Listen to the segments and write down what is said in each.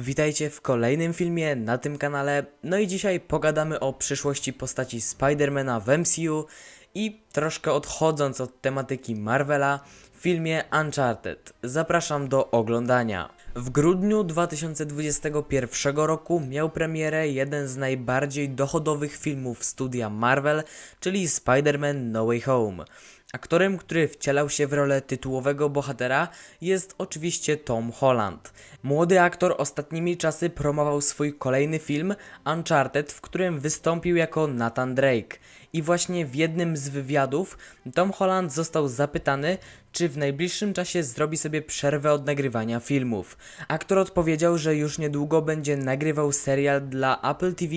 Witajcie w kolejnym filmie na tym kanale. No i dzisiaj pogadamy o przyszłości postaci Spidermana w MCU i troszkę odchodząc od tematyki Marvela w filmie Uncharted. Zapraszam do oglądania. W grudniu 2021 roku miał premierę jeden z najbardziej dochodowych filmów studia Marvel, czyli Spider-Man No Way Home. Aktorem, który wcielał się w rolę tytułowego bohatera jest oczywiście Tom Holland. Młody aktor ostatnimi czasy promował swój kolejny film Uncharted, w którym wystąpił jako Nathan Drake. I właśnie w jednym z wywiadów Tom Holland został zapytany, czy w najbliższym czasie zrobi sobie przerwę od nagrywania filmów. Aktor odpowiedział, że już niedługo będzie nagrywał serial dla Apple TV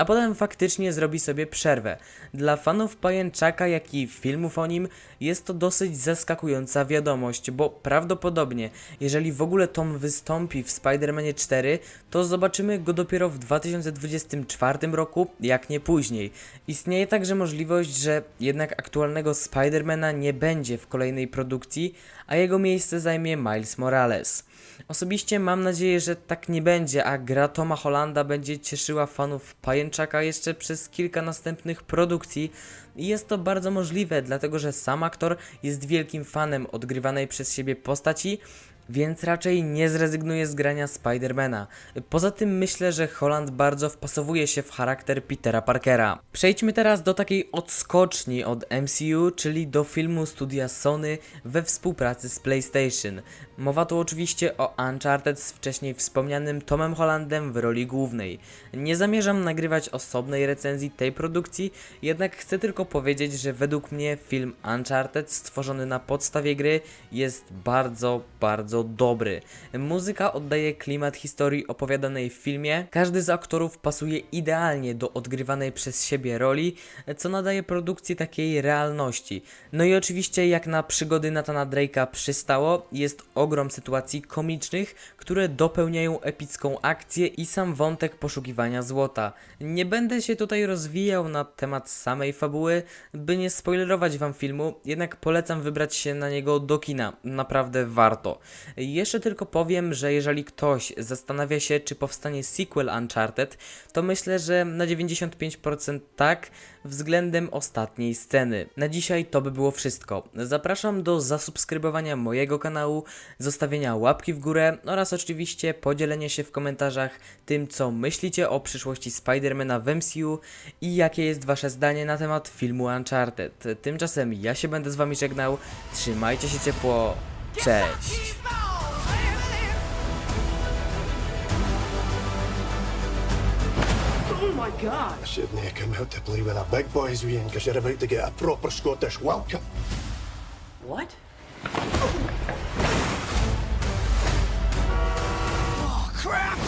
a potem faktycznie zrobi sobie przerwę. Dla fanów Pajęczaka, jak i filmów o nim, jest to dosyć zaskakująca wiadomość, bo prawdopodobnie, jeżeli w ogóle Tom wystąpi w Spider-Manie 4, to zobaczymy go dopiero w 2024 roku, jak nie później. Istnieje także możliwość, że jednak aktualnego Spidermana nie będzie w kolejnej produkcji, a jego miejsce zajmie Miles Morales. Osobiście mam nadzieję, że tak nie będzie, a gra Toma Hollanda będzie cieszyła fanów Pajęczaka jeszcze przez kilka następnych produkcji. I jest to bardzo możliwe, dlatego że sam aktor jest wielkim fanem odgrywanej przez siebie postaci, więc raczej nie zrezygnuje z grania Spidermana. Poza tym myślę, że Holland bardzo wpasowuje się w charakter Petera Parkera. Przejdźmy teraz do takiej odskoczni od MCU, czyli do filmu studia Sony we współpracy z PlayStation. Mowa tu oczywiście o Uncharted z wcześniej wspomnianym Tomem Hollandem w roli głównej. Nie zamierzam nagrywać osobnej recenzji tej produkcji, jednak chcę tylko powiedzieć, że według mnie film Uncharted stworzony na podstawie gry jest bardzo, bardzo dobry. Muzyka oddaje klimat historii opowiadanej w filmie. Każdy z aktorów pasuje idealnie do odgrywanej przez siebie roli, co nadaje produkcji takiej realności. No i oczywiście jak na przygody Nathana Drake'a przystało, jest ogrom sytuacji komicznych, które dopełniają epicką akcję i sam wątek poszukiwania złota. Nie będę się tutaj rozwijał na temat samej fabuły, by nie spoilerować wam filmu, jednak polecam wybrać się na niego do kina. Naprawdę warto. Jeszcze tylko powiem, że jeżeli ktoś zastanawia się, czy powstanie sequel Uncharted, to myślę, że na 95% tak, względem ostatniej sceny. Na dzisiaj to by było wszystko. Zapraszam do zasubskrybowania mojego kanału, zostawienia łapki w górę oraz oczywiście podzielenia się w komentarzach tym, co myślicie o przyszłości Spidermana w MCU i jakie jest wasze zdanie na temat filmu Uncharted. Tymczasem ja się będę z wami żegnał, trzymajcie się ciepło, cześć! Oh my god! I shouldn't have come out to play with the big boys, Ian, because you're about to get a proper Scottish welcome. What? Oh, crap!